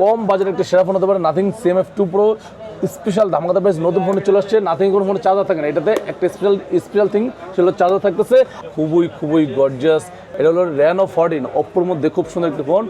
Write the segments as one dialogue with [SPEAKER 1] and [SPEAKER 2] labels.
[SPEAKER 1] কম বাজারে একটা সেরা ফোন হতে পারে nothing C M F two pro special ধামাকাতা price নতুন ফোনে চলে আসছে। নাথিং কোনো ফোনে চার্জার থাকে না। এটাতে একটা স্পেশাল স্পেশাল থিং সেটা চার্জার থাকতেছে। খুবই খুবই গর্জিয়াস এটা হলো র্যানো ফোরটিন অপ্পোর মধ্যে খুব সুন্দর একটি ফোন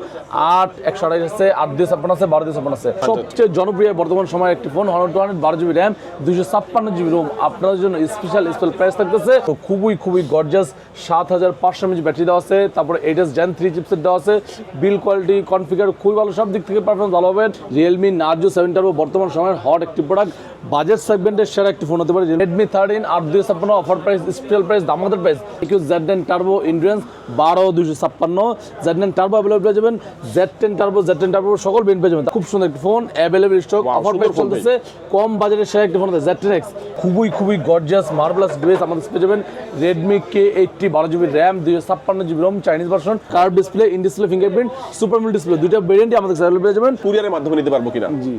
[SPEAKER 1] আট একশো আড়াইশ আছে আট দিয়ে ছাপ্পান্ন আছে বারো দিয়ে ছাপ্পান্ন আছে। সবচেয়ে জনপ্রিয় বর্তমান সময়ের একটি ফোন হান্ড্রেড টু হান্ড্রেড বারো জিবি র্যাম দুশো ছাপ্পান্ন জিবি রোম আপনাদের জন্য স্পেশাল স্পেশাল প্রাইস থাকতেছে। তো খুবই খুবই গর্জাস সাত হাজার পাঁচশো এমএচ ব্যাটারি দেওয়া আছে। তারপরে এইটাস জেন থ্রি চিপসেট দেওয়া আছে। বিল কোয়ালিটি কনফিগার খুবই ভালো। সব দিক থেকে পারফরমেন্স ভালো হবে। রিয়েলমি নার্জো সেভেন টার্বো বর্তমান সময়ের হট একটি প্রোডাক্ট বাজেট সেগমেন্টের সেরা একটি ফোন হতে পারে রেডমি থার্টিন আট দুই ছাপ্পান্ন offer price special price দামাদের price iQOO Z ten turbo endurance বারো দুশো ছাপ্পান্ন। জেড টেন টার্বো অ্যাভেলেবল পেয়ে যাবেন। Z ten turbo Z ten turbo সকল বেন পেয়ে যাবেন। খুব সুন্দর একটি phone available stock offer price চলতেছে। কম বাজারের সেরা একটি ফোন হতে জেড টেন এক্স খুবই খুবই গর্জিয়াস মার্বেলাস ডিভাইস আমাদের পেয়ে যাবেন। রেডমি কে এইটটি বারো জিবি র্যাম দুইশো ছাপ্পান্ন GB ROM Chinese version curve display in display fingerprint super mill display দুইটা ভেরিয়েন্টই আমাদের পেয়ে যাবেন।
[SPEAKER 2] কুরিয়ারের মাধ্যমে নিতে পারব কিনা?
[SPEAKER 1] জি।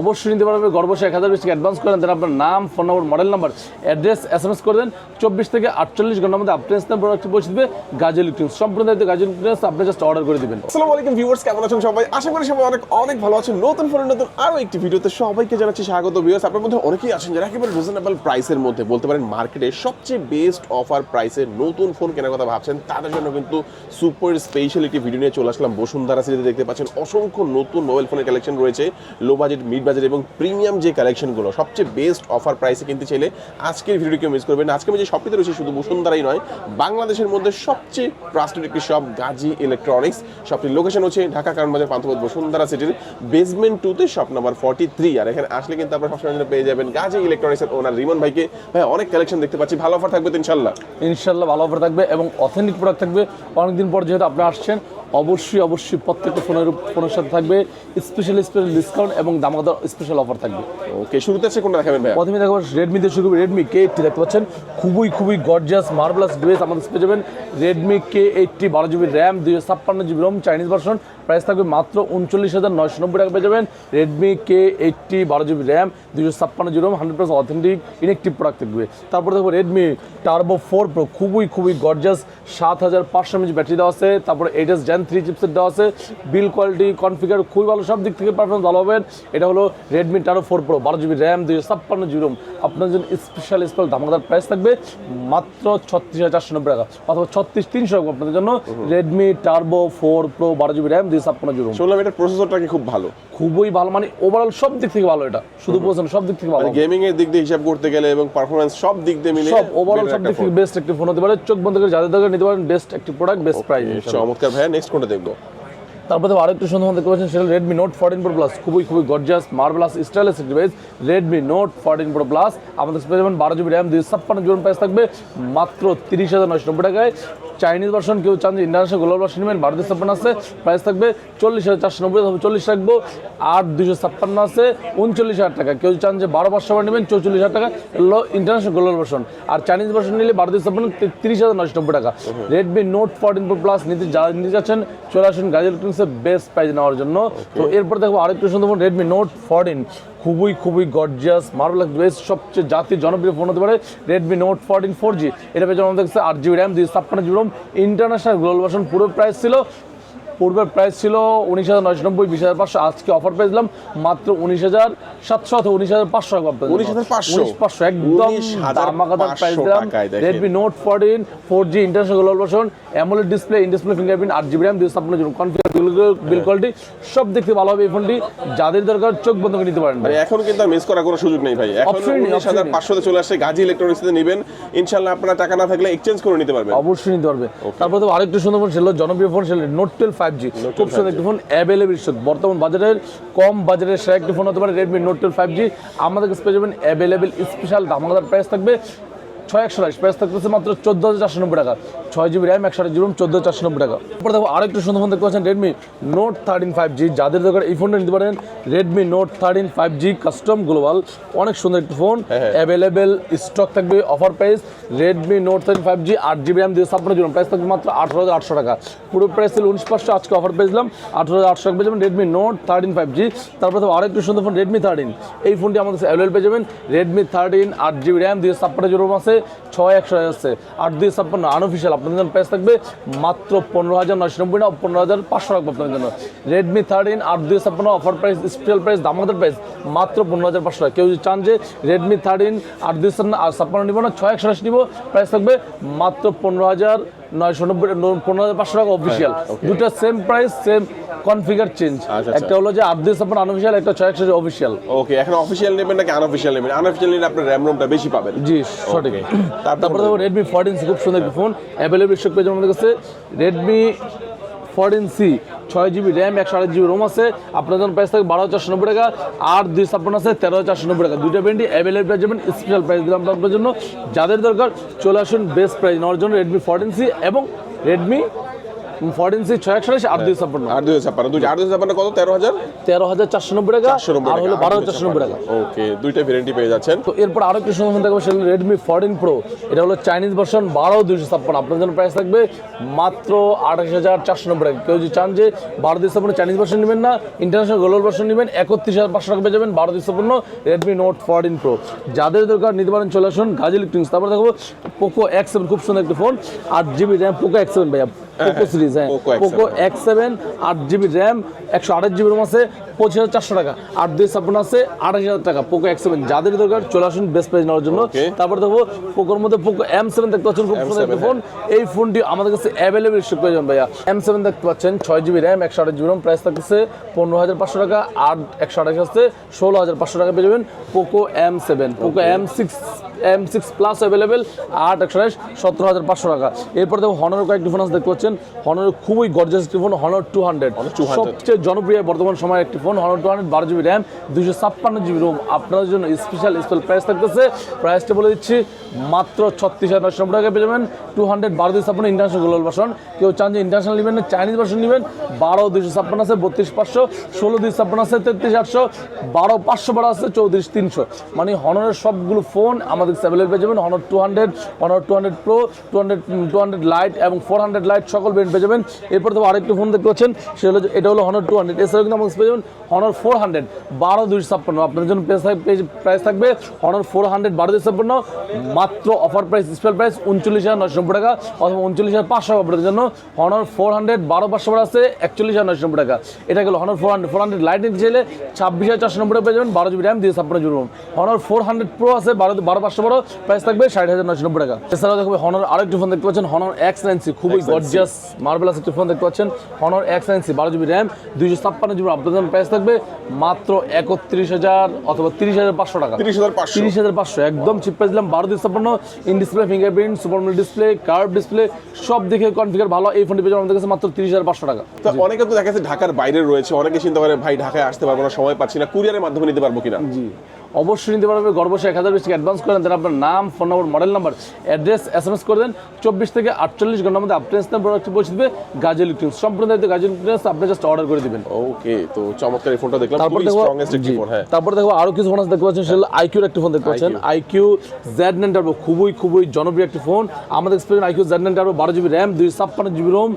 [SPEAKER 1] অবশ্যই নিতে পারবে গর্বসে এক হাজার বেশি অ্যাডভান্স করেন দেন আপনার নাম ফোন নম্বর model number address S M S করে দেন। চব্বিশ থেকে আটচল্লিশ ঘণ্টার মধ্যে আপনার স্থান প্রোডাক্ট পৌঁছে দেবে গাজী ইলেকট্রিক্স সম্পূর্ণ দায়িত্ব গাজী ইলেকট্রিক্স আপনি জাস্ট অর্ডার করে দিবেন।
[SPEAKER 2] আসসালামু আলাইকুম ভিউয়ার্স কেমন আছেন সবাই? আশা করি সবাই অনেক অনেক ভালো আছেন। নতুন ফোনের নতুন আরও একটি ভিডিওতে সবাইকে জানাচ্ছি স্বাগত ভিউয়ার্স আপনার মধ্যে অনেকেই আছেন যারা একেবারে রিজনেবল প্রাইসের মধ্যে, বলতে পারেন মার্কেটে সবচেয়ে বেস্ট অফার প্রাইসে নতুন ফোন কেনার কথা ভাবছেন। তাদের জন্য কিন্তু সুপার স্পেশাল একটি ভিডিও নিয়ে চলে আসলাম। বসুন্ধরা সিরিজে দেখতে পাচ্ছেন অসংখ্য নতুন মোবাইল ফোনের কালেকশন রয়েছে। লো বাজেট মিড বাজেট এবং প্রিমিয়াম যে কালেকশনগুলো সবচেয়ে বেস্ট অফার প্রাইসে কিনতে চাইলে আজকের ভিডিও কেউ মিস করবেন। আজকে আমি যে শপটিতে রয়েছে শুধু বসুন্ধরাই নয়, বাংলাদেশের মধ্যে সবচেয়ে ট্রাস্টেড একটি শপ গাজী ইলেকট্রনিক্স শপটির লোকেশন হচ্ছে ঢাকা কারণ বাজার পান্থপথ বসুন্ধরা সিটির বেসমেন্ট টুতে শপ নাম্বার ফর্টি থ্রি আর এখানে আসলে কিন্তু আপনারা সবসময় পেয়ে যাবেন গাজী ইলেকট্রনিক্সের ওনার রিমন ভাইকে। ভাই, অনেক কালেকশন দেখতে পাচ্ছি। ভালো অফার থাকবে ইনশাল্লাহ?
[SPEAKER 1] ইনশাল্লাহ ভালো অফার থাকবে এবং অথেন্টিক প্রোডাক্ট থাকবে। অনেকদিন পর যেহেতু আপনি আসছেন অবশ্যই অবশ্যই প্রত্যেকটা ফোনের ফোনের সাথে থাকবে। স্পেশাল স্পেশাল ডিসকাউন্ট এবং দামাদার স্পেশাল অফার থাকবে।
[SPEAKER 2] ওকে শুরুতে আছে কোনটা দেখাবেন ভাই
[SPEAKER 1] প্রথমে দেখো রেডমি দিয়ে শুরু রেডমি কে এইটটি দেখতে পাচ্ছেন। খুবই খুবই গর্জিয়াস মার্বেলাস ডিভাইস আমাদের পেয়ে যাবেন। রেডমি কে এইটটি বারো জিবি র্যাম দুইশো ছাপ্পান্ন GB ROM Chinese version price থাকবে মাত্র উনচল্লিশ হাজার নয়শো নব্বই টাকা পেয়ে যাবেন। রেডমি কে এইটটি বারো জিবি র্যাম দুইশো ছাপ্পান্ন GB ROM hundred percent authentic inactive product থাকবে। তারপরে দেখো রেডমি টার্বো ফোর প্রো খুবই খুবই গর্জিয়াস সাত হাজার পাঁচশো এমএচ ব্যাটারি দেওয়া আছে। তারপরে এইটাস জেন থ্রি চিপসেট দেওয়া আছে। বিল কোয়ালিটি কনফিগার খুবই ভালো। সব দিক থেকে পারফরমেন্স ভালো হবে এটা হলো রেডমি টার্বো ফোর প্রো বারো জিবি র্যাম দুইশো ছাপ্পান্ন জিবি রোম আপনার জন্য স্পেশাল স্পেশাল ধামাকাদার প্রাইস থাকবে মাত্র ছত্রিশ হাজার চারশো নব্বই টাকা অথবা ছত্রিশ তিনশো টাকা আপনাদের জন্য রেডমি টার্বো ফোর প্রো বারো জিবি র্যাম দুইশো ছাপ্পান্ন জিবি রোম
[SPEAKER 2] শুনলাম এটার প্রসেসরটা কি খুব ভালো?
[SPEAKER 1] খুবই ভালো। মানে ওভারঅল সব দিক থেকে ভালো এটা। শুধু বলছেন সব দিক থেকে ভালো।
[SPEAKER 2] গেমিং এর দিক দিয়ে হিসাব করতে গেলে এবং পারফরমেন্স সব দিক দিয়ে মিলে
[SPEAKER 1] সব ওভারঅল সব দিক থেকে বেস্ট একটি ফোন হতে পারে। চোখ বন্ধ করে যাদের দরকার নিতে পারেন বেস্ট একটি প্রোডাক্ট বেস্ট প্রাইস
[SPEAKER 2] চমৎকার ভাইয়া। নেক্সট কোনটা দেখব।
[SPEAKER 1] তারপরে আরেকটু সুন্দর দেখতে পাচ্ছেন, সেটা Redmi note fourteen pro plus খুবই খুবই gorgeous marvellous stylish device Redmi note fourteen pro plus আমাদের পেয়ে যাবেন বারো জিবি র্যাম দুই ছাপ্পান্ন জিবি প্রাইস থাকবে, মাত্র তিরিশ হাজার নয়শো নব্বই টাকায়। চাইনিজ ভার্সন কেউ চান যে ইন্টারন্যাশনাল গ্লোবাল ভার্সন নেবেন, বারো দুই ছাপ্পান্ন আছে প্রাইস থাকবে চল্লিশ হাজার চারশো নব্বই হবে চল্লিশ রাখব, আট দুশো ছাপ্পান্ন আছে, উনচল্লিশ হাজার টাকা। কেউ চান যে বারো পাঁচশো নেবেন, চৌচল্লিশ হাজার টাকা এলো ইন্টারন্যাশনাল গ্লোবাল ভার্সন আর চাইনিজ ভার্সন নিলে বারো দুই ছাপ্পান্ন তিরিশ হাজার নয়শো নব্বই টাকা। Redmi note fourteen pro plus নিতে যারা নিতে যাচ্ছেন, চলে আসুন গাজী ইলেকট্রনিক্সের বেস্ট প্রাইজ নেওয়ার জন্য। তো এরপর দেখব আরেকটু সুন্দর রেডমি নোট ফোরটিন খুবই খুবই গর্জিয়াস মার্বেলাস বেস্ট সবচেয়ে জাতির জনপ্রিয় ফোন হতে পারে Redmi note fourteen four G এটা যেমন দেখছে আট জিবি র্যাম দুই ছাপ্পান্ন GB ROM international global version পুরো প্রাইস ছিল পূর্বের প্রাইস ছিল উনিশ হাজার নয়শো নব্বই বিশ হাজার পাঁচশো। আজকে অফার পেয়েছিলাম মাত্র উনিশ হাজার সাতশো অথবা উনিশ হাজার পাঁচশো টাকা আপনাদের জন্য।
[SPEAKER 2] 19,500
[SPEAKER 1] উনিশ পাঁচশো একদম
[SPEAKER 2] 19,500
[SPEAKER 1] দামাকাদার প্রাইস দিলাম। Redmi note fourteen four G international global version AMOLED display in display fingerprint আট জিবি র্যাম দুই ছাপ্পান্ন জিবি কনফিগার বিল কোয়ালিটি সব দেখতে ভালো হবে এই ফোনটি যাদের দরকার চোখ বন্ধ করে নিতে পারেন।
[SPEAKER 2] ভাই এখন কিন্তু মিস করার কোনো সুযোগ নেই ভাই। এখন উনিশ হাজার। পাঁচশোতে চলে আসছে গাজী ইলেকট্রনিক্স থেকে নেবেন। ইনশাল্লাহ আপনার টাকা না থাকলে এক্সচেঞ্জ করে নিতে পারবেন।
[SPEAKER 1] অবশ্যই নিতে পারবে। তারপর তো আরেকটু সুন্দর ফোন ছিল জনপ্রিয় ফোন ছিল নোট টুয়েলভ ফাইভ জি খুব সুন্দর একটি ফোন অ্যাভেলেবল বর্তমান বাজারের কম বাজারের সেরা একটি ফোন হতে পারে Redmi note twelve five G আমাদের কাছে পেয়ে যাবেন অ্যাভেলেবেল স্পেশাল দামাদার প্রাইস থাকবে ছয় একশো আঠাশ প্রাইস থাকতেছে মাত্র চোদ্দ হাজার চারশো নব্বই টাকা। ছয় জিবি র্যাম একশো আঠাশ জিবি চোদ্দ চারশো নব্বই টাকা। তারপর দেখো আরেকটু সুন্দর ফোন দেখতে পাচ্ছেন Redmi note thirteen five G যাদের দরকার এই ফোনটা নিতে পারেন Redmi note thirteen five G custom global অনেক সুন্দর একটি ফোন অ্যাভেলেবেল স্টক থাকবে offer price Redmi note thirteen five G আট জিবি র্যাম দিয়ে ছাপ্পান্ন জিবি প্রাইস থাকবে মাত্র আঠারো হাজার আটশো টাকা। পুরো প্রাইস ছিল উনিশ পাঁচশো আজকে অফার পেয়েছিলাম আঠারো হাজার আটশো টাকা পেয়ে যাবেন Redmi note thirteen five G তারপর তো আরেকটু সুন্দর ফোন রেডমি থার্টিন এই ফোনটি আমাদের অ্যাভেলেবল পেয়ে যাবেন। রেডমি থার্টিন আট জিবি র্যাম দিয়ে ছাপ্পান্ন জিবি আছে। ছয় একশো আছে আট দুই ছাপ্পান্ন আনঅফিসিয়াল আপনাদের জন্য প্রাইস থাকবে মাত্র পনেরো হাজার নয়শো নব্বই না, পনেরো হাজার পাঁচশো রাখব আপনাদের জন্য। রেডমি থার্টিন আট দুই ছাপ্পান্ন অফার প্রাইস স্পেশাল প্রাইস দামাদের প্রাইস মাত্র পনেরো হাজার পাঁচশো কেউ যদি চান যে রেডমি থার্টিন আট দুই ছাপ্পান্ন নিবো না, ছয় একশো নিবো প্রাইস থাকবে মাত্র পনেরো হাজার নয়শো নব্বই পনেরো হাজার পাঁচশো টাকা অফিসিয়াল দুটো same price same configure change. একটা হলো যে আট ছাপ্পান্ন আনঅফিসিয়াল একটা ছয় একশো অফিসিয়াল
[SPEAKER 2] ওকে এখন অফিসিয়াল নেবেন নাকি আনঅফিসিয়াল নেবেন? আনঅফিসিয়াল নিলে আপনার র্যাম রোমটা বেশি পাবেন।
[SPEAKER 1] জি সঠিক।
[SPEAKER 2] তারপরে
[SPEAKER 1] দেখো রেডমি ফোরটিন খুব সুন্দর একটি ফোন অ্যাভেলেবল স্টক পেয়েছে আমাদের কাছে। রেডমি ফোরটিন সি ছয় জিবি র্যাম, একশো আট জিবি রোম আছে। আপনার জন্য প্রাইস থাকে বারো চারশো নব্বই টাকা আর দুই ছাপ্পান্ন আছে তেরো চারশো নব্বই টাকা। দুইটা ব্যান্ডই অ্যাভেলেবল পেয়ে যাবেন স্পেশাল প্রাইস দিলাম আপনার জন্য। যাদের দরকার, চলে আসুন বেস্ট প্রাইস নেওয়ার জন্য রেডমি ফোরটিন সি এবং রেডমি ফোরটিন সি ছয় একশো আর দুই ছাপ্পান্ন।
[SPEAKER 2] আর দুই ছাপ্পান্ন। দুই আট দুই ছাপ্পান্ন কত? তেরো হাজার?
[SPEAKER 1] তেরো হাজার চারশো নব্বই টাকা আর হলো বারো হাজার চারশো নব্বই টাকা।
[SPEAKER 2] ওকে দুইটা ভ্যারেন্টি পেয়ে যাচ্ছেন।
[SPEAKER 1] তো এরপর আরও কিছু সময় থাকবে সেটা রেডমি ফোরটিন প্রো এটা হলো চাইনিজ ভার্সন বারো দুইশো ছাপ্পান্ন। আপনার জন্য প্রাইস থাকবে মাত্র আঠাশ হাজার চারশো নব্বই টাকা। কেউ যদি চান যে বারো দুই ছাপ্পান্ন চাইনিজ ভার্সন নেবেন না ইন্টারন্যাশনাল গ্লোবাল ভার্সন নেবেন একত্রিশ হাজার পাঁচশো টাকা পেয়ে যাবেন বারো দুই ছাপ্পান্ন রেডমি নোট ফোরটিন প্রো যাদের দরকার নিতে পারেন চলে আসুন গাজ ইলেকট্রনিক্স তারপর দেখো পোকো এক্স সেভেন খুব সুন্দর একটি ফোন আট GB RAM Poco X seven ভাইয়া। পোকো সিরিজ হ্যাঁ। পোকো এক্স সেভেন আট জিবি র্যাম একশো আঠাশ জিবি রোম আছে পঁচিশ হাজার চারশো টাকা। আট দুই ছাপ্পান্ন আছে আঠাশ হাজার টাকা। পোকো এক্স সেভেন যাদের দরকার চলে আসুন বেস্ট প্রাইস নেওয়ার জন্য। তারপর দেখো পোকোর মধ্যে পোকো এম সেভেন দেখতে পাচ্ছেন খুব সুন্দর একটা ফোন এই ফোনটি আমাদের কাছে অ্যাভেলেবল স্টক পেয়ে যাবেন ভাইয়া। এম সেভেন দেখতে পাচ্ছেন ছয় জিবি র্যাম একশো আঠাশ জিবি রোম প্রাইস থাকছে পনেরো হাজার পাঁচশো টাকা আর একশো আঠাশ আছে ষোলো হাজার পাঁচশো টাকা পেয়ে যাবেন Poco M seven Poco M six M six plus available আট একশো আঠাশ সতেরো হাজার পাঁচশো টাকা। এরপর দেখো হনার কয়েকটি ফোন আছে দেখতে পাচ্ছেন। হনার খুবই গর্জাস একটি ফোন হনার টু হান্ড্রেড
[SPEAKER 2] 200
[SPEAKER 1] সবচেয়ে জনপ্রিয় বর্তমান সময়ের একটি ফোন হনার টু হান্ড্রেড বারো জিবি র্যাম দুশো ছাপ্পান্ন জিবি রোম আপনাদের জন্য স্পেশাল স্পেশাল প্রাইস থাকতেছে। প্রাইসটা বলে দিচ্ছি মাত্র ছত্রিশ হাজার নশো টাকা পেয়ে যাবেন। টু হান্ড্রেড বারো দুই ছাপ্পান্ন ইন্টারন্যাশনাল গ্লোবাল ভার্সন কেউ চান যে ইন্টারন্যাশনাল নেবেন না চাইনিজ ভার্সন নেবেন বারো দুশো ছাপ্পান্ন আছে বত্রিশ পাঁচশো ষোলো দুই ছাপ্পান্ন আছে তেত্রিশ আটশো বারো পাঁচশো বারো আছে চৌত্রিশ তিনশো। মানে হনারের সবগুলো ফোন আমাদের অ্যাভেলেবল পেয়ে যাবেন। Honor two hundred Honor two hundred pro two hundred two hundred lite এবং ফোর হান্ড্রেড লাইট সকল ব্র্যান্ড পেয়ে যাবেন। এরপর তো আরেকটি ফোন দেখতে পাচ্ছেন সেটা হলো এটা হলো হনার টু হান্ড্রেড এছাড়াও কিন্তু আমাদের পেয়ে যাবেন হনার ফোর হান্ড্রেড বারো দুইশো ছাপ্পান্ন। আপনাদের জন্য প্রাইস থাকবে হনার ফোর হান্ড্রেড বারো দুইশো ছাপ্পান্ন। মাত্র অফার প্রাইস স্পেশাল প্রাইস উনচল্লিশ হাজার নশো নব্বই টাকা অথবা উনচল্লিশ হাজার পাঁচশো আপনাদের জন্য। হনার ফোর হান্ড্রেড বারো পাঁচশো আছে একচল্লিশ হাজার নশো নব্বই টাকা। এটা গেল Honor four hundred four hundred lite নিতে চাইলে ছাব্বিশ হাজার চারশো নব্বই টাকা পেয়ে যাবেন বারো জিবি র্যাম দিয়ে ছাপ্পান্ন GB ROM Honor four hundred pro আছে বারো বারো পাঁচশো বারো প্রাইস থাকবে ষাট হাজার নশো নব্বই টাকা। এছাড়াও দেখবে হনার আরেকটি ফোন দেখতে পাচ্ছেন হনার এক্স নাইনসি খুবই গর্জিয়াস মার্বেলাস একটি ফোন দেখতে পাচ্ছেন। হনার এক্স নাইনসি বারো জিবি র্যাম দুইশো ছাপ্পান্ন জিবি আপনাদের প্রাইস থাকবে মাত্র একত্রিশ হাজার অথবা তিরিশ হাজার পাঁচশো টাকা।
[SPEAKER 2] তিরিশ হাজার পাঁচশো।
[SPEAKER 1] তিরিশ হাজার পাঁচশো একদম চিপ প্রাইস দিলাম। বারো দুই ছাপ্পান্ন in display fingerprint super display curve display সব দিকে কনফিগার ভালো। এই ফোনটি পেয়ে আমাদের কাছে মাত্র তিরিশ হাজার পাঁচশো টাকা।
[SPEAKER 2] তো অনেকে তো দেখা যাচ্ছে ঢাকার বাইরে রয়েছে অনেকে চিন্তা করে ভাই ঢাকায় আসতে পারব না সময় পাচ্ছি না কুরিয়ারের মাধ্যমে নিতে পারব কিনা?
[SPEAKER 1] জি। অবশ্যই নিতে পারবে গর্বসে এক হাজার বেশি অ্যাডভান্স করেন। দেন আপনার নাম ফোন নম্বর model number address S M S করে দেন। চব্বিশ থেকে আটচল্লিশ ঘণ্টার মধ্যে আপনার স্থান প্রোডাক্ট পৌঁছে দেবে গাজী ইলেকট্রনিক্স সম্পূর্ণ দায়িত্ব গাজী ইলেকট্রনিক্স আপনি জাস্ট অর্ডার করে দিবেন।
[SPEAKER 2] ওকে তো চমৎকার এই ফোনটা দেখলাম।
[SPEAKER 1] তারপর দেখো
[SPEAKER 2] হ্যাঁ।
[SPEAKER 1] তারপর দেখো আরও কিছু ফোন আছে দেখতে পাচ্ছেন। সেটা আইকিউর একটি ফোন দেখতে পাচ্ছেন। আইকিউ জেড নাইন টার্বো খুবই খুবই জনপ্রিয় একটি ফোন আমাদের experience iQOO Z nine turbo বারো জিবি র্যাম দুই ছাপ্পান্ন GB ROM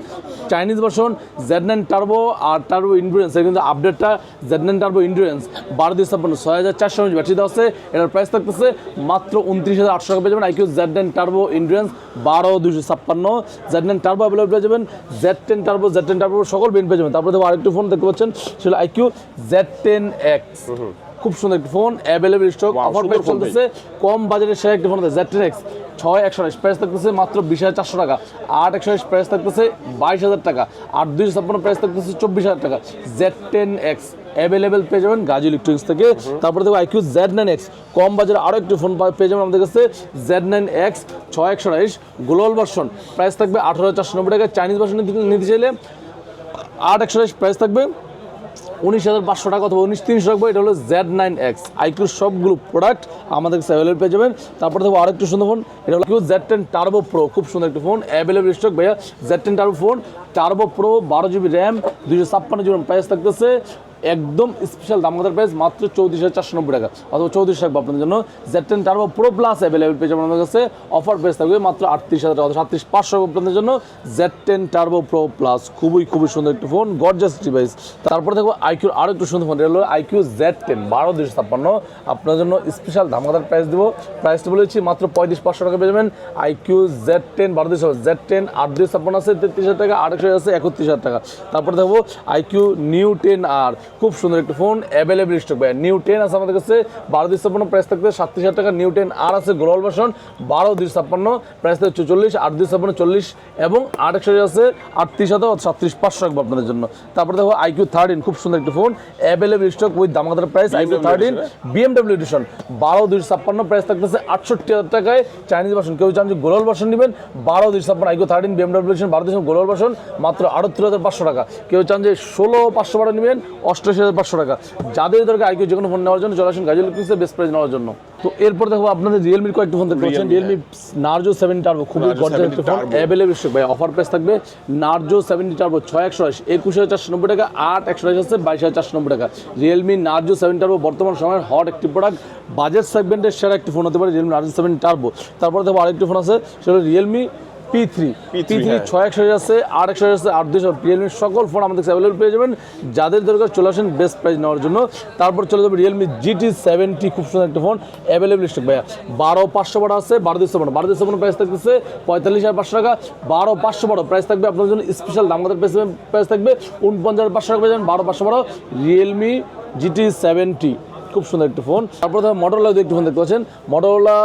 [SPEAKER 1] Chinese version Z nine turbo আর টার্বো ইন্ডুরেন্স কিন্তু আপডেটটা জেড নাইন টার্বো ইন্ডুরেন্স বারো দুই ছাপ্পান্ন ছয় হাজার চারশো এমএচ দেওয়া আছে, এটার প্রাইস থাকতেছে মাত্র উনত্রিশ হাজার আটশো টাকা পেয়ে যাবেন iQOO Z ten turbo endurance বারো দুশো ছাপ্পান্ন। জেড টেন টার্বো অ্যাভেলেবল পেয়ে যাবেন Z ten turbo Z ten turbo সকল বেন পেয়ে যাবেন। তারপরে দেখো আরেকটি ফোন দেখতে পাচ্ছেন, সেটা আইকিউ জেড টেন এক্স খুব সুন্দর একটি phone available stock offer price চলতেছে। কম বাজেটের সেরা একটি ফোন আছে জেড টেন এক্স ছয় একশো আঠাশ প্রাইস থাকতেছে মাত্র বিশ হাজার চারশো টাকা। আট একশো আঠাশ প্রাইস থাকতেছে বাইশ হাজার টাকা। আট দুইশো ছাপ্পান্ন প্রাইস থাকতেছে চব্বিশ হাজার টাকা। জেড টেন এক্স অ্যাভেলেবেল পেয়ে যাবেন গাজী ইলেকট্রনিক্স থেকে। তারপরে দেখো আইকিউ জেড নাইন এক্স কম বাজারে আরও একটি ফোন পেয়ে যাবেন আমাদের কাছে জেড নাইন এক্স ছয় একশো আঠাশ গ্লোবাল ভার্সন প্রাইস থাকবে আঠারো হাজার চারশো নব্বই টাকা। চাইনিজ ভার্সন নিতে চাইলে আট একশো আঠাশ প্রাইস থাকবে উনিশ হাজার পাঁচশো টাকা অথবা উনিশ তিনশো রাখব। এটা হলো জেড নাইন এক্স আইকিউর সবগুলো প্রোডাক্ট আমাদের কাছে অ্যাভেলেবল পেয়ে যাবেন। তারপর দেখব আরেকটু সুন্দর ফোন এটা হলো জেড টেন টার্বো প্রো খুব সুন্দর একটি ফোন অ্যাভেলেবল স্টক ভাইয়া। Z ten turbo phone turbo pro বারো জিবি র্যাম দুইশো ছাপ্পান্ন জিবি প্রাইস থাকতেছে। একদম স্পেশাল দাম দামাদার প্রাইস মাত্র চৌত্রিশ হাজার চারশো নব্বই টাকা। অথবা চৌত্রিশ টাকা আপনাদের জন্য। Z ten turbo pro plus available পেয়ে যাবেন আমাদের কাছে। অফার প্রাইস থাকবে মাত্র আটত্রিশ হাজার অথবা সাতত্রিশ পাঁচশো আপনাদের জন্য। Z ten turbo pro plus খুবই খুবই সুন্দর একটি ফোন গর্জাস ডিভাইস তারপরে দেখব আইকিউর আরও একটু সুন্দর ফোন এটা হলো আইকিউ জেড টেন বারো দুশো ছাপ্পান্ন। আপনার জন্য স্পেশাল ধামাকাদার প্রাইস দেবো। প্রাইসটা বলেছি মাত্র পঁয়ত্রিশ পাঁচশো টাকা পেয়ে যাবেন। আইকিউ জেড টেন বারো দুশো জেড টেন আট দুশো ছাপ্পান্ন আছে, তেত্রিশ হাজার টাকা। আটশো আছে একত্রিশ হাজার টাকা। তারপরে দেখব আইকিউ নিউ টেন আর খুব সুন্দর একটি ফোন অ্যাভেলেবল স্টক ভাই নিউ টেন আছে আমাদের কাছে বারো দুশো ছাপ্পান্ন প্রাইস থাকবে সাতত্রিশ হাজার টাকা। নিউ টেন আর আছে গ্লোবাল ভার্সন বারো দুই ছাপ্পান্ন প্রাইস থাকবে চল্লিশ আট দুই ছাপ্পান্ন চল্লিশ এবং আট একশো আছে আটত্রিশ হাজার সাতত্রিশ পাঁচশো রাখব আপনাদের জন্য। তারপরে দেখো আইকিউ থার্টিন খুব সুন্দর একটি phone available stock with দামাকাদার price iQOO thirteen BMW edition বারো দুইশো ছাপ্পান্ন প্রাইস থাকতেছে আটষট্টি হাজার টাকায়। চাইনিজ ভার্সন কেউ চান যে গ্লোবাল ভার্সন নেবেন বারো দুইশো ছাপ্পান্ন আইকিউ থার্টিন বিএমডব্লিউ এডিশন বারো দুইশো গ্লোবাল ভার্সন মাত্র আটাত্তর হাজার পাঁচশো টাকা। কেউ চান যে ষোলো পাঁচশো বারো নেবেন অষ্টাশি হাজার পাঁচশো টাকা। যাদের দরকার আইকিউ যে কোনো ফোন নেওয়ার জন্য চলে আসুন গাজল ইলেকট্রিক্সের বেস্ট প্রাইস নেওয়ার জন্য। তো এরপর দেখো আপনাদের রিয়েলমির কয়েকটি ফোন দেখতে পাচ্ছেন। রিয়েলমি নার্জো সেভেন টার্বো খুবই
[SPEAKER 2] Narzo
[SPEAKER 1] গর্জাস
[SPEAKER 2] 70
[SPEAKER 1] একটি ফোন অ্যাভেলেবল ভাই অফার প্রাইস থাকবে। নার্জো সেভেন্টি টার্বো ছয় একশো আশি একুশ হাজার চারশো নব্বই টাকা আট একশো আশি আছে বাইশ হাজার চারশো নব্বই টাকা। রিয়েলমি নার্জো সেভেন টার্বো বর্তমান সময়ের হট একটি প্রোডাক্ট বাজেট সেগমেন্টের সেরা একটি ফোন হতে পারে রিয়েলমি নার্জো সেভেন টার্বো তারপরে দেখো আরেকটি ফোন আছে সেটা Realme P three P three. ছয় একশো আছে আট একশো আছে আট দুশো রিয়েলমির সকল ফোন আমাদের অ্যাভেলেবল পেয়ে যাবেন। যাদের দরকার চলে আসেন বেস্ট প্রাইস নেওয়ার জন্য। তারপর চলে যাবে রিয়েলমি জিটি সেভেন্টি খুব সুন্দর একটা ফোন অ্যাভেলেবল স্টক ভাইয়া। বারো পাঁচশো বারো আছে বারো দুশো বারো। বারো দুশো প্রাইস থাকতেছে পঁয়তাল্লিশ হাজার পাঁচশো টাকা। বারো পাঁচশো বারো প্রাইস থাকবে আপনার জন্য স্পেশাল দাম প্রাইস প্রাইস থাকবে। উনপঞ্চাশ হাজার পাঁচশো টাকা পেয়ে যাবেন বারো পাঁচশো বারো। রিয়েলমি জিটি সেভেন্টি খুব সুন্দর একটি ফোন। তারপর দেখো মটোরোলা একটি ফোন দেখতে পাচ্ছেন।
[SPEAKER 2] H50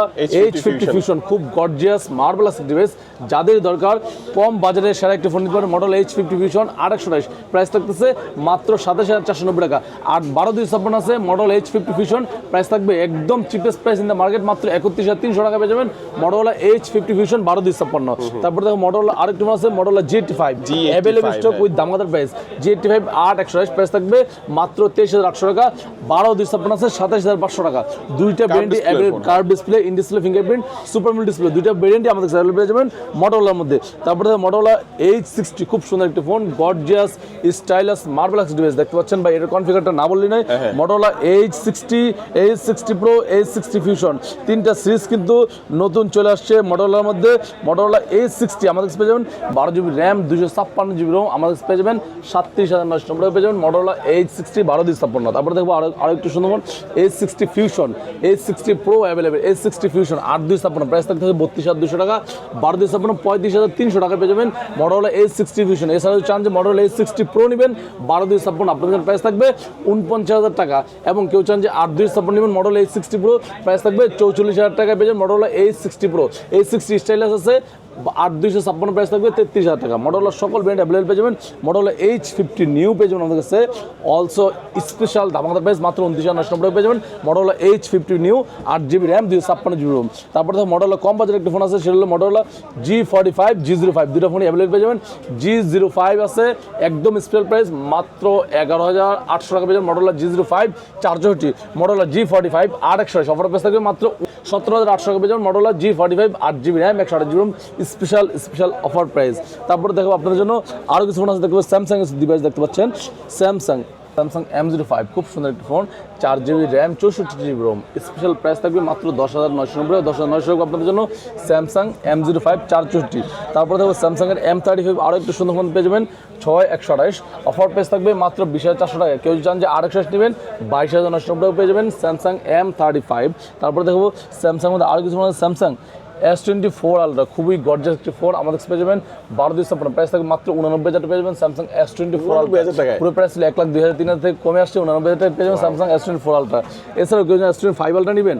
[SPEAKER 1] এইচ ফিফটি ফিউশন খুব গর্জিয়াস মার্বেলাস ডিভাইস যাদের দরকার কম বাজারে সেরা একটি ফোন নিতে পারেন মডেল এইচ ফিফটি ফিউশন আরেকশো বাইশ। প্রাইস থাকতেছে মাত্র সাতাশ হাজার চারশো নব্বই টাকা। আর বারো দুই ছাপ্পান্ন আছে model H fifty fusion price থাকবে একদম cheapest price in the market মাত্র একত্রিশ হাজার তিনশো টাকা পেয়ে যাবেন মডেলা এইচ ফিফটি ফিউশন বারো দুই ছাপ্পান্ন। তারপর দেখো মডেল আরেকটি ফোন আছে model G eighty five
[SPEAKER 2] G85
[SPEAKER 1] available stock. With দামাদার price G eighty five আট একশো বাইশ। প্রাইস থাকবে মাত্র তেইশ হাজার আটশো টাকা। বারো দুই ছাপ্পান্ন আছে সাতাশ হাজার পাঁচশো টাকা। দুইটা ব্র্যান্ডই। Curve display in display fingerprint super mill display দুইটা ভেরিয়েন্টই আমাদের স্যারেল পেয়ে যাবেন মটোলার মধ্যে। তারপরে মটোলা এইচ সিক্সটি খুব সুন্দর একটি phone gorgeous stylus marvellous device দেখতে পাচ্ছেন বা এর কনফিগারটা না বললি নয়।
[SPEAKER 2] হ্যাঁ, হ্যাঁ।
[SPEAKER 1] Motorola H sixty H sixty pro H sixty fusion তিনটা সিরিজ কিন্তু নতুন চলে আসছে মটোলার মধ্যে। মটোলা এইচ সিক্সটি আমাদের কাছে পেয়ে যাবেন বারো জিবি র্যাম দুশো ছাপ্পান্ন জিবি রোম আমাদের কাছে পেয়ে যাবেন সাতত্রিশ হাজার নশো নব্বই পেয়ে যাবেন মটোলা এইচ সিক্সটি বারো দুই ছাপ্পান্ন। তারপরে দেখব আরও আরও একটু সুন্দর H sixty fusion H sixty pro available H sixty fusion আট দুই ছাপ্পান্ন প্রাইস থাকতে হবে বত্রিশ হাজার দুশো টাকা। বারো দুই ছাপ্পান্ন, পঁয়ত্রিশ হাজার তিনশো টাকা পেয়ে যাবেন মডেল এইচ সিক্সটি ফিউশন এছাড়াও চান যে মডেল এইচ সিক্সটি প্রো নেবেন, বারো দুই ছাপ্পান্ন আপনাদের প্রাইস থাকবে উনপঞ্চাশ হাজার টাকা। এবং কেউ চান যে আট দুই ছাপ্পান্ন নেবেন model H sixty pro price থাকবে চৌচল্লিশ হাজার টাকা পেয়ে যাবেন model H sixty pro H sixty stylus আছে আট দুইশো ছাপ্পান্ন প্রাইস থাকবে, তেত্রিশ হাজার টাকা। মডেলের সকল ব্র্যান্ড অ্যাভেলেবল পেয়ে যাবেন। মডেল এইচ ফিফটি নিউ পেয়ে যাবেন আমাদের কাছে। অলসো স্পেশাল দামাদার প্রাইস মাত্র উনত্রিশ হাজার নশো নব্বই পেয়ে যাবেন। মডেল এইচ ফিফটি নিউ আট জিবি র্যাম দুইশো ছাপ্পান্ন জিবি রোম তারপরে মডেল কম বাজারের একটা ফোন আছে, সেটা হলো model G forty five G zero five দুটো ফোনই অ্যাভেলেবল পেয়ে যাবেন। জি জিরো ফাইভ আছে, একদম স্পেশাল প্রাইস মাত্র এগারো হাজার আটশো টাকা পেয়ে যাবেন। মডেল জি জিরো ফাইভ চারশোটি। মডেল জি ফর্টি ফাইভ আট একশো অফার প্রাইস থাকবে মাত্র সতেরো হাজার আটশো টাকা পেয়ে যাবেন। মডেল জি ফর্টি ফাইভ আট জিবি র্যাম একশো আট GB ROM special special offer price তারপরে দেখো আপনাদের জন্য আরও কিছু ফোন আছে দেখতে পাচ্ছেন স্যামসাং ডিভাইস দেখতে পাচ্ছেন। Samsung Samsung M zero five খুব সুন্দর একটি ফোন চার জিবি র্যাম চৌষট্টি জিবি রোম স্পেশাল প্রাইস থাকবে মাত্র দশ হাজার নয়শো নব্বই, দশ হাজার নয়শো আপনাদের জন্য স্যামসাং এম জিরো ফাইভ চার চৌষট্টি। তারপরে দেখো স্যামসাংয়ের এম থার্টি ফাইভ আরও একটু সুন্দর ফোন পেয়ে যাবেন, ছয় একশো আঠাইশ অফার প্রাইস থাকবে মাত্র বিশ হাজার চারশো টাকা। কেউ চান যে আর একশো নেবেন, বাইশ হাজার নশো নব্বই পেয়ে যাবেন স্যামসাং এম থার্টি ফাইভ তারপরে দেখব স্যামসাং মধ্যে আরও কিছু Samsung S twenty four ultra খুবই গর্জাস একটি ফোন আমাদের পেয়ে যাবেন বারো দুই ছাপ্পান্ন। প্রাইস থাকবে মাত্র উনানব্বই হাজার টাকা পেয়ে যাবেন স্যামসাং এস টোয়েন্টি ফোর
[SPEAKER 2] 99,000 টাকায়?
[SPEAKER 1] পুরো প্রাইস ছিল এক লাখ দুই হাজার তিন হাজার থেকে কমে আসছে উনানব্বই হাজার টাকা পেয়ে যাবেন Samsung S twenty four ultra এছাড়াও কেউ এস টোয়েন্টি ফাইভ আলট্রা নেবেন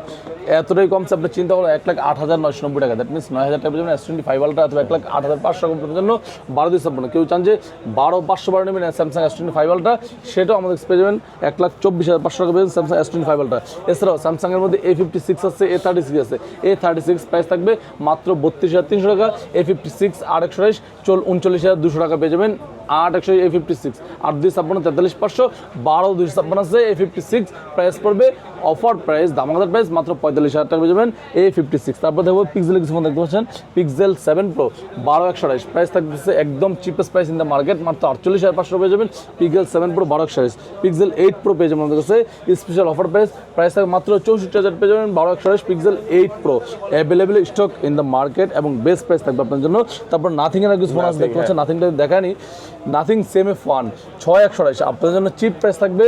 [SPEAKER 1] এতটাই কমছে আপনি চিন্তা করুন এক লাখ আট হাজার নয়শো নব্বই টাকা। দ্যাট মিনস নয় হাজার টাকা পেয়ে যাবেন এস টোয়েন্টি ফাইভ আলট্রা অথবা এক লাখ আট হাজার পাঁচশো টাকার জন্য বারো দুই ছাপ্পান্ন। কেউ চান যে বারো পাঁচশো বারো নেবেন Samsung S twenty five ultra সেটাও আমাদের পেয়ে যাবেন এক লাখ চব্বিশ হাজার পাঁচশো টাকা পেয়ে যাবেন Samsung S twenty five ultra এছাড়াও স্যামসাংয়ের মধ্যে এ ফিফটি সিক্স আছে এ থার্টি সিক্স আছে। এ থার্টি সিক্স প্রাইস থাকবে থাকবে। মাত্র বত্রিশ হাজার তিনশো টাকা এ ফিফটি সিক্স আর একশো আঠাশ চল উনচল্লিশ হাজার দুশো টাকা পেয়ে যাবেন। আট একশো এ ফিফটি সিক্স আট দুই ছাপ্পান্ন, তেতাল্লিশ পাঁচশো, বারো দুশো ছাপ্পান্ন আছে এ ফিফটি সিক্স প্রাইস পড়বে অফার প্রাইস দামাদার প্রাইস মাত্র পঁয়তাল্লিশ হাজার টাকা পেয়ে যাবেন এ ফিফটি সিক্স তারপর দেখব পিক্সেল কিছু ফোন দেখতে পাচ্ছেন পিক্সেল সেভেন প্রো বারো একশো আঠাশ। প্রাইস থাকতেছে একদম cheapest price in the market মাত্র আটচল্লিশ হাজার পাঁচশো পেয়ে যাবেন পিক্সেল সেভেন প্রো বারো একশো আঠাশ। পিক্সেল এইট প্রো পেয়ে যাবেন আমাদের কাছে স্পেশাল অফার প্রাইস প্রাইস থাকবে মাত্র চৌষট্টি হাজার পেয়ে যাবেন বারো একশো আঠাশ। Pixel eight pro available stock in the market এবং বেস্ট প্রাইস থাকবে আপনার জন্য। তারপর নাথিং এর কিছু ফোন আছে দেখতে পাচ্ছেন নাথিংটা দেখানি নাথিং সেম এ ফান ছয় একশো আঠাশ। আপনার জন্য চিপ প্রাইস থাকবে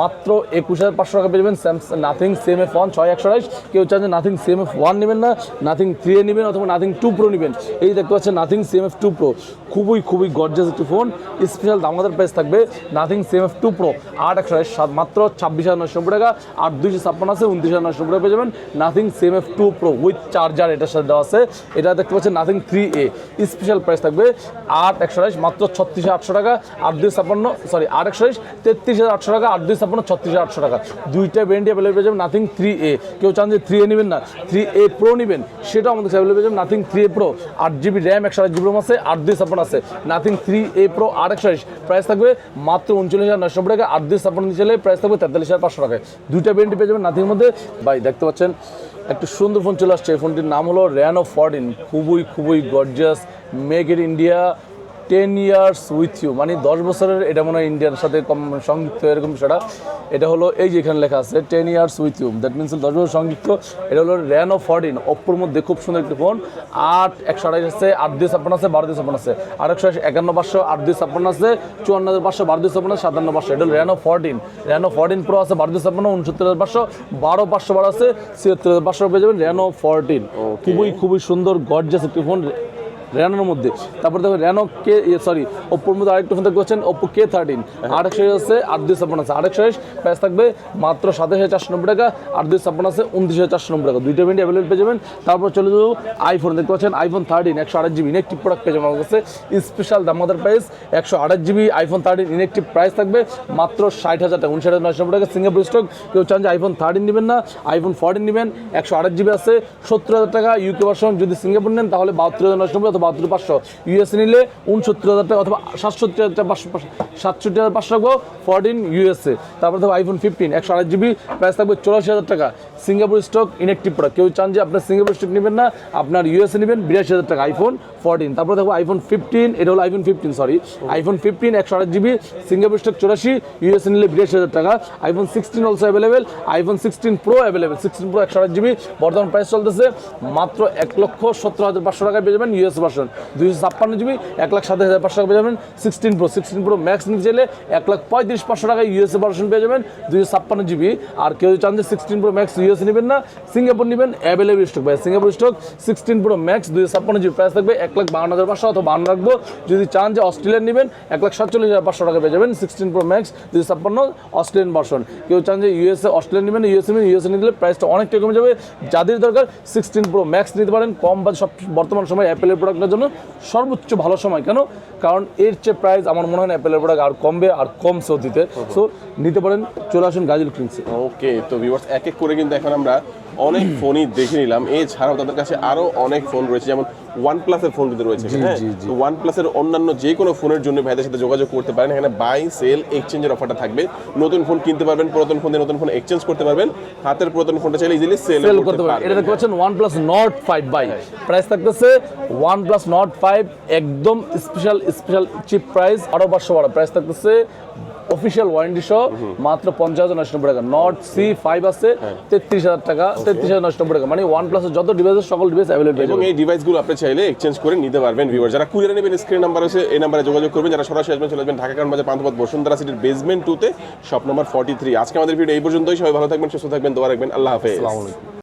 [SPEAKER 1] মাত্র একুশ হাজার পাঁচশো টাকা পেয়ে যাবেন Samsung Nothing same F one ছয় একশো আঠাশ। কেউ চান যে নাথিং সেম এফ ওয়ান নেবেন না নাথিং থ্রি এ নেবেন অথবা নাথিং টু প্রো নেবেন। এই দেখতে পাচ্ছেন Nothing same F two pro খুবই খুবই গর্জাস একটি ফোন স্পেশাল দামাদার প্রাইস থাকবে Nothing same F two pro আট একশো আঠাশ, সাত, মাত্র ছাব্বিশ হাজার নশো টাকা। আর দুইশো ছাপ্পান্ন আছে, উনত্রিশ হাজার নশো টাকা পেয়ে যাবেন Nothing same F two pro with charger এটার সাথে দেওয়া আছে। এটা দেখতে পাচ্ছেন Nothing three A special price থাকবে আট একশো আঠাশ, মাত্র ছত্রিশ হাজার আটশো টাকা। আট দুই ছাপ্পান্ন সরি আট একশো আঠাশ, তেত্রিশ হাজার আটশো টাকা। আট দুই ছাপ্পান্ন ছত্রিশ আটশো টাকা। দুইটা ব্র্যান্ডই অ্যাভেলেবল পেয়ে যাবেন নাথিং থ্রি এ কেউ চান যে থ্রি এ নেবেন না থ্রি এ প্রো নেবেন, সেটাও আমাদের অ্যাভেলেবল পেয়ে যাবেন নাথিং থ্রি এ প্রো আট জিবি র্যাম একশো আট জিবি আছে, আট দুই ছাপ্পান্ন আছে। নাথিং থ্রি এ প্রো আট একশো প্রাইস থাকবে মাত্র উনচল্লিশ হাজার নশো টাকা, আট দুই ছাপ্পান্ন নিচে প্রাইস থাকবে তেতাল্লিশ হাজার পাঁচশো টাকায়। দুইটা ব্র্যান্ডই পেয়ে যাবেন নাথিংয়ের মধ্যে। ভাই, দেখতে পাচ্ছেন, একটা সুন্দর ফোন চলে আসছে, এই ফোনটির নাম হলো র্যানো ফোরটিন খুবই খুবই gorgeous make in India ten years with you মানে দশ বছরের এটা মনে হয় ইন্ডিয়ার সাথে কম সংযুক্ত এরকম সেটা এটা হলো এই যে এখানে লেখা আছে ten years with you that means দশ বছর সংযুক্ত। এটা হলো র্যানো ফর্টিন অপ্পোর মধ্যে খুব সুন্দর একটি ফোন আট একশো আড়াইশ আছে আট দুই ছাপ্পান্ন আছে বারো দুই ছাপ্পান্ন আছে। আর একশো একান্ন পাঁচশো আট দুই ছাপ্পান্ন আছে চুয়ান্ন হাজার পাঁচশো বারো দুই ছাপ্পান্ন সাতান্ন পাঁচশো। এটা হলো Reno fourteen Reno fourteen pro আছে বারো দুই ছাপ্পান্ন উনসত্তর হাজার পাঁচশো বারো পাঁচশো বারো আছে ছিয়াত্তর হাজার পাঁচশো পেয়ে যাবেন র্যানো ফোরটিন খুবই খুবই সুন্দর গর্জাস একটি ফোন র্যানোর মধ্যে। তারপর দেখো র্যানো কে সরি ওপ্পোর মধ্যে আরেকটু ফোন দেখতে পাচ্ছেন ওপ্পো কে থার্টিন আরেকশো আছে, আট দুই ছাপ্পান্ন আছে। আরেকশো প্রাইস থাকবে মাত্র সাতাশ হাজার চারশো নব্বই টাকা, আট দুই ছাপ্পান্ন আছে, উনত্রিশ হাজার চারশো নব্বই টাকা। দুইটা ভেন্টি অ্যাভেলেবল পেয়ে যাবেন। তারপর চলে যাব আইফোন দেখতে পাচ্ছেন আইফোন থার্টিন একশো আঠাশ জিবি ইনেকটিভ প্রোডাক্ট পেয়ে যাবেন আমার কাছে। স্পেশাল দামাদার প্রাইস একশো আঠাশ GB iPhone thirteen inactive price থাকবে মাত্র ষাট হাজার টাকা, উনষাট হাজার নব্বই টাকা। সিঙ্গাপুর স্টক কেউ চান যে আইফোন থার্টিন নেবেন না আইফোন ফোরটিন নেবেন, একশো আঠাশ জিবি আছে, সত্তর হাজার টাকা ইউকে ভার্সন যদি সিঙ্গাপুর নেন, তাহলে বাহাত্তর হাজার নশো নব্বই বাহাত্তর পাঁচশো। ইউএস নিলে উনসত্তর হাজার টাকা অথবা সাতষট্টি হাজার পাঁচশো সাতষট্টি হাজার পাঁচশো ফোরটিন ইউএসএ তারপর দেখো আইফোন ফিফটিন একশো আঠাশ জিবি প্রাইস থাকবে চৌরাশি হাজার টাকা। সিঙ্গাপুর স্টক ইনেকটিভ প্রোডাক্ট কেউ চান যে আপনার সিঙ্গাপুর স্টক নেবেন না, আপনার ইউএসএ নেবেন, বিরাশি হাজার টাকা আইফোন ফোরটিন আইফোন ফিফটিন এটা হলো iPhone fifteen sorry iPhone fifteen একশো আঠাশ জিবি সিঙ্গাপুর স্টক চৌরাশি ইউএসএ নিলে বিরাশি হাজার টাকা। IPhone sixteen also available iPhone sixteen pro available sixteen pro একশো আঠাশ জিবি বর্তমান প্রাইস চলতেছে মাত্র এক লক্ষ সত্তর হাজার পাঁচশো টাকায় পেয়ে যাবেন ইউএস ভার্সন দুইশো ছাপ্পান্ন জিবি, এক লাখ সাতাশ হাজার পাঁচশো টাকা পেয়ে যাবেন। Sixteen pro sixteen pro max নিতে চাইলে এক লাখ পঁয়ত্রিশ পাঁচশো টাকা ইউএসএ ভার্সন পেয়ে যাবেন, দুইশো ছাপ্পান্ন জিবি। আর কেউ চান যে সিক্সটিন প্রো ম্যাক্স ইউএসএ নেবেন না সিঙ্গাপুর নেবেন অ্যাভেলেবল স্টক ভাই Singapore stock sixteen pro max দুইশো ছাপ্পান্ন জিবি। প্রাইস থাকবে এক লাখ বাউন্ন হাজার পাঁচশো অথবা বান্ন রাখব। যদি চান যে অস্ট্রেলিয়ান নেবেন, এক লাখ সাতচল্লিশ হাজার পাঁচশো টাকা পেয়ে যাবেন সিক্সটিন প্রো ম্যাক্স দুইশো ছাপ্পান্ন অস্ট্রেলিয়ান ভার্সন কেউ চান যে ইউএসএ অস্ট্রেলিয়ান নেবেন ইউএসএ নেবেন ইউএসএ নিলে প্রাইসটা অনেকটা কমে যাবে। যাদের দরকার সিক্সটিন প্রো ম্যাক্স নিতে পারেন। কম বা সব বর্তমান সময় অ্যাপেলের প্রোডাক্টের জন্য সর্বোচ্চ ভালো সময়। কেন? কারণ এর চেয়ে প্রাইস আমার মনে হয় অ্যাপেলের প্রোডাক্ট আর কমবে আর কম সেও দিতে সো নিতে পারেন, চলে আসুন গাজল ক্রিন্সে
[SPEAKER 2] ওকে তো ভিউয়ার্স এক এক করে কিন্তু এখন আমরা অনেক ফোনই দেখে নিলাম। এছাড়াও তাদের কাছে আরও অনেক ফোন রয়েছে যেমন ওয়ান প্লাসের ফোন কিন্তু রয়েছে হ্যাঁ?
[SPEAKER 1] জি, জি।
[SPEAKER 2] ওয়ান প্লাসের অন্যান্য যে কোনো ফোনের জন্য ভাইদের সাথে যোগাযোগ করতে পারেন। এখানে বাই সেল এক্সচেঞ্জের অফারটা থাকবে। নতুন ফোন কিনতে পারবেন পুরাতন ফোন নতুন ফোন এক্সচেঞ্জ করতে পারবেন। হাতের পুরাতন ফোনটা চাইলে ইজিলি সেল
[SPEAKER 1] করতে পারবেন। এটা দেখতে পাচ্ছেন OnePlus Nord five buy price থাকতেছে ওয়ান প্লাস নট ফাইভ একদম স্পেশাল স্পেশাল চিপ প্রাইস আরও পাঁচশো বারো। প্রাইস থাকতেছে অফিসিয়াল ওয়ারেন্টি সহ মাত্র পঞ্চাশ হাজার নশো নব্বই টাকা। নট সি ফাইভ আছে তেত্রিশ হাজার টাকা তেত্রিশ হাজার নশো নব্বই টাকা। মানে ওয়ান প্লাসের যত ডিভাইসের সকল ডিভাইস অ্যাভেলেবল
[SPEAKER 2] এবং এই ডিভাইসগুলো আপনি চাইলে এক্সচেঞ্জ করে নিতে পারবেন ভিউয়ার যারা কুরিয়ার নেবেন স্ক্রিন নাম্বার আছে এই নাম্বারে যোগাযোগ করবেন। যারা সরাসরি আসবেন চলে আসবেন ঢাকা কারণ বাজার পান্থপথ বসুন্ধরা সিটির বেসমেন্ট টুতে শপ নাম্বার ফর্টি থ্রি আজকে আমাদের ভিডিও এই পর্যন্তই। সবাই ভালো থাকবেন সুস্থ থাকবেন দোয়া রাখবেন। আল্লাহ হাফেজ।